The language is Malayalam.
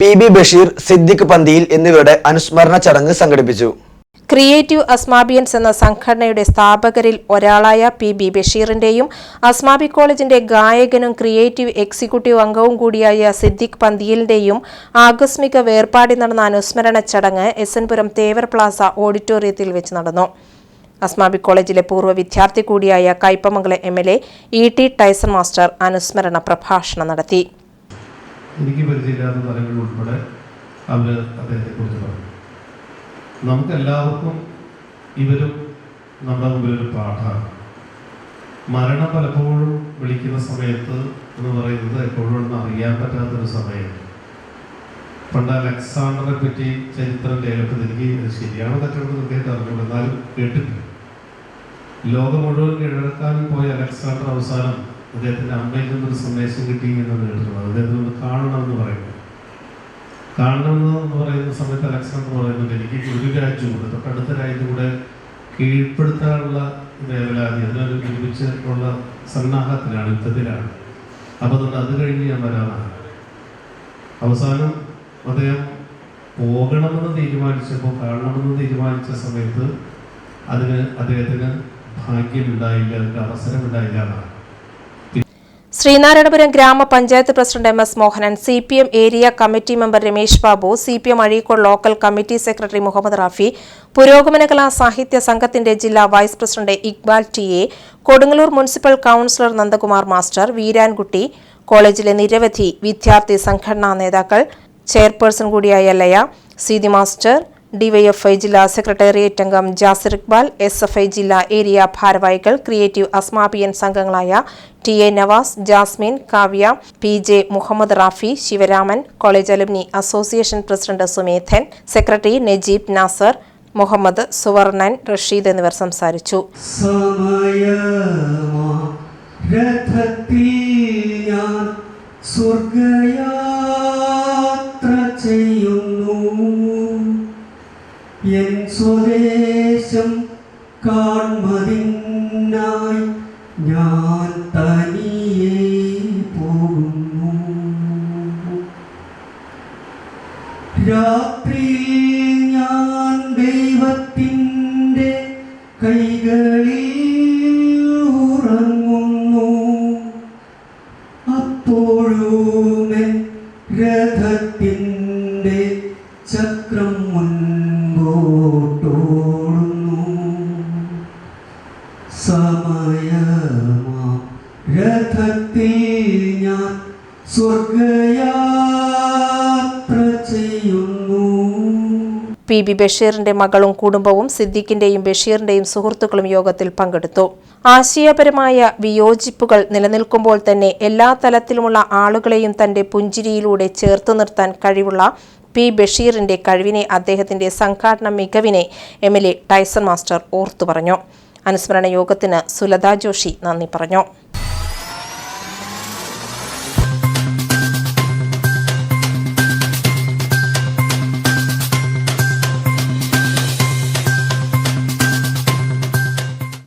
പി ബി ബഷീർ സിദ്ദിഖ് പന്തിയിൽ എന്നിവരുടെ അനുസ്മരണ ചടങ്ങ് സംഘടിപ്പിച്ചു. ക്രിയേറ്റീവ് അസ്മാബിയൻസ് എന്ന സംഘടനയുടെ സ്ഥാപകരിൽ ഒരാളായ പി ബി ബഷീറിന്റെയും അസ്മാബി കോളേജിന്റെ ഗായകനും ക്രിയേറ്റീവ് എക്സിക്യൂട്ടീവ് അംഗവും കൂടിയായ സിദ്ദിഖ് പന്തിയലിന്റെയും ആകസ്മിക വേർപാടി നടന്ന അനുസ്മരണ ചടങ്ങ് S N Puram Thevar plaza ഓഡിറ്റോറിയത്തിൽ വെച്ച് നടന്നു. അസ്മാബി കോളേജിലെ പൂർവ വിദ്യാർത്ഥി കൂടിയായ Kaipamangalam M L A E T Tyson master അനുസ്മരണ പ്രഭാഷണം നടത്തി. എനിക്ക് പരിചയമില്ലാത്ത തലങ്ങൾ ഉൾപ്പെടെ അവർ അദ്ദേഹത്തെക്കുറിച്ച് പറഞ്ഞു. നമുക്കെല്ലാവർക്കും ഇവരും നമ്മുടെ മുമ്പിൽ ഒരു പാഠമാണ്. മരണം പലപ്പോഴും വിളിക്കുന്ന സമയത്ത് എന്ന് പറയുന്നത് എപ്പോഴും അറിയാൻ പറ്റാത്തൊരു സമയമാണ്. പണ്ട് അലക്സാണ്ടറെ പറ്റി ചരിത്രം രേഖപ്പെടുത്തി എനിക്ക് ശരിയാണ് തെറ്റാണോ അറിഞ്ഞുകൊണ്ട് അറിഞ്ഞുള്ളൂ എന്നാലും കേട്ടിട്ടുണ്ട്. ലോകം മുഴുവൻ കീഴടക്കാൻ പോയ അലക്സാണ്ടർ അവസാനം അദ്ദേഹത്തിന്റെ അമ്മയിൽ നിന്നൊരു സന്ദേശം കിട്ടി എന്നാണ് കേട്ടിട്ടുള്ളത് അദ്ദേഹത്തിന് ഒന്ന് കാണണമെന്ന് പറയുന്നു കാണണമെന്ന് പറയുന്ന സമയത്ത് അലക്സാണ്ടർ പറയുന്നത് എനിക്ക് ഒരു രാജ്യം കൂടെ തൊട്ടടുത്ത രാജ്യം കൂടെ കീഴ്പ്പെടുത്താനുള്ള വേവലാതി അതിനൊരു ഒരുമിച്ചുള്ള സന്നാഹത്തിലാണ് യുദ്ധത്തിലാണ്. അപ്പോൾ അതുകൊണ്ട് അത് കഴിഞ്ഞ് ഞാൻ വരാനാണ് അവസാനം അദ്ദേഹം പോകണമെന്ന് തീരുമാനിച്ചപ്പോൾ കാണണമെന്ന് തീരുമാനിച്ച സമയത്ത് അതിന് അദ്ദേഹത്തിന് ഭാഗ്യമുണ്ടായില്ല അതിന്റെ അവസരമുണ്ടായില്ല എന്നാണ്. ശ്രീനാരായണപുരം ഗ്രാമപഞ്ചായത്ത് president M S Mohanan C P M area committee member Ramesh Babu C P M Azhikode local committee secretary Muhammad Rafi പുരോഗമന കലാ സാഹിത്യ സംഘത്തിന്റെ ജില്ലാ vice president Iqbal T A Kodungallur municipal councillor Nandakumar master Veerankutty കോളേജിലെ നിരവധി വിദ്യാർത്ഥി സംഘടനാ നേതാക്കൾ ചെയർപേഴ്സൺ കൂടിയായ ലയ സീതി മാസ്റ്റർ ഡിവൈഎഫ്ഐ ജില്ലാ സെക്രട്ടേറിയറ്റ് അംഗം Jasir Iqbal S F I ജില്ലാ ഏരിയ ഭാരവാഹികൾ ക്രിയേറ്റീവ് അസ്മാപിയൻ സംഘങ്ങളായ T A Navas Jasmin Kavya P J Muhammad Rafi Sivaraman college alumni association president Sumedhan secretary Najeeb Nasar Muhammad Suvarnan Rasheed എന്നിവർ സംസാരിച്ചു. സമയമാ സ്വദേശം കാൺമതിനായി ഞാൻ തനിയെ പോകുന്നു. രാത്രിയിൽ ഞാൻ ദൈവത്തിന്റെ കൈകളിൽ ഉറങ്ങുന്നു. അപ്പോഴും രഥത്തിന്റെ മുൻപോട്ടോടുന്നു സമയമാ രഥത്തിൽ ഞാൻ സ്വർഗയാത്ര ചെയ്യുന്നു. പി ബി ബഷീറിന്റെ മകളും കുടുംബവും സിദ്ദിഖിന്റെയും ബഷീറിന്റെയും സുഹൃത്തുക്കളും യോഗത്തിൽ പങ്കെടുത്തു. ആശയപരമായ വിയോജിപ്പുകൾ നിലനിൽക്കുമ്പോൾ തന്നെ എല്ലാ തലത്തിലുമുള്ള ആളുകളെയും തന്റെ പുഞ്ചിരിയിലൂടെ ചേർത്തു നിർത്താൻ കഴിവുള്ള പി ബഷീറിന്റെ കഴിവിനെ അദ്ദേഹത്തിന്റെ സംഘാടന മികവിനെ M L A Tyson master ഓർത്തു പറഞ്ഞു. അനുസ്മരണ യോഗത്തിന് സുലത ജോഷി നന്ദി പറഞ്ഞു.